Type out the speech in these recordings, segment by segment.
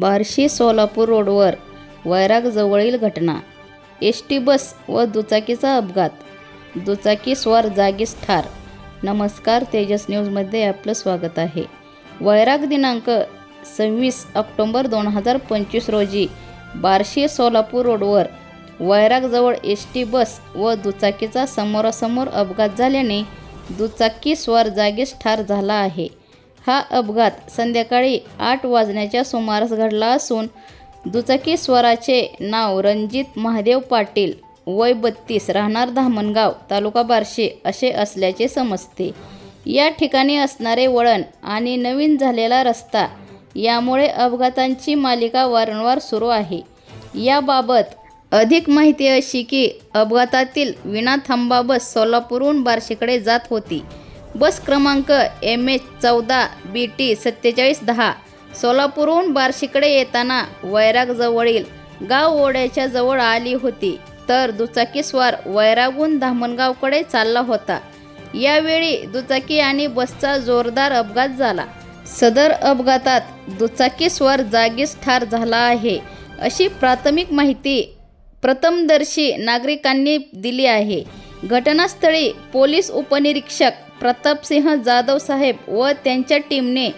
बार्शी सोलापूर रोडवर वैरागजवळील घटना. S T bus व दुचाकीचा अपघात. दुचाकीस्वार जागीच ठार. नमस्कार तेजस न्यूजमध्ये आपलं स्वागत आहे. वैराग दिनांक सव्वीस ऑक्टोंबर दोन हजार पंचवीस रोजी बार्शी सोलापूर रोडवर वैरागजवळ एस टी बस व दुचाकीचा समोरासमोर अपघात झाल्याने दुचाकी स्वार जागीच ठार झाला आहे. हा अपघात संध्याकाळी आठ वाजण्याच्या सुमारास घडला असून दुचाकी स्वराचे नाव रणजित महादेव पाटील वय बत्तीस राहणार धामणगाव तालुका बार्शी असे असल्याचे समजते. या ठिकाणी असणारे वळण आणि नवीन झालेला रस्ता यामुळे अपघातांची मालिका वारंवार सुरू आहे. याबाबत अधिक माहिती अशी की अपघातातील विना थांबा बस सोलापूरहून बार्शीकडे जात होती. बस क्रमांक एम एच चौदा बी टी सत्तेचाळीस दहा. सोलापूरहून बार्शीकडे येताना वैरागजवळील गाव ओढ्याच्या जवळ आली होती तर दुचाकीस्वार वैरागून धामणगावकडे चालला होता. यावेळी दुचाकी आणि बसचा जोरदार अपघात झाला. सदर अपघातात दुचाकीस्वार जागीच ठार झाला आहे अशी प्राथमिक माहिती प्रथमदर्शी नागरिकांनी दिली आहे. घटनास्थळी पोलीस उपनिरीक्षक प्रतापसिंह जाधव साहेब व त्यांच्या टीमने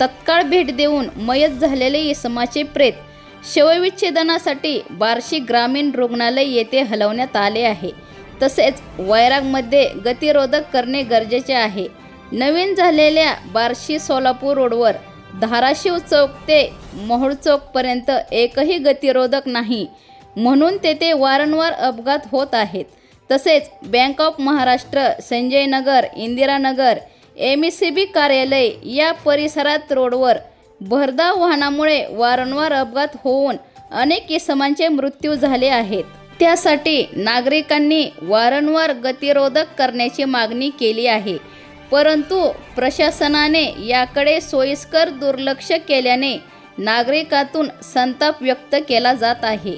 तत्काळ भेट देऊन मयत झालेले इसमाचे प्रेत शवविच्छेदनासाठी बार्शी ग्रामीण रुग्णालय येथे हलवण्यात आले आहे. तसेच वैरागमध्ये गतिरोधक करणे गरजेचे आहे. नवीन झालेल्या बार्शी सोलापूर रोडवर धाराशिव चौक ते मोहोळ चौकपर्यंत एकही गतिरोधक नाही म्हणून तेथे वारंवार अपघात होत आहेत. तसेच bank of Maharashtra Sanjay Nagar Indiranagar M C B कार्यालय या परिसरात रोडवर भरधाव वाहनामुळे वारंवार अपघात होऊन अनेक इसमांचे मृत्यू झाले आहेत. त्यासाठी नागरिकांनी वारंवार गतिरोधक करण्याची मागणी केली आहे. परंतु प्रशासनाने याकडे सोयीस्कर दुर्लक्ष केल्याने नागरिकातून संताप व्यक्त केला जात आहे.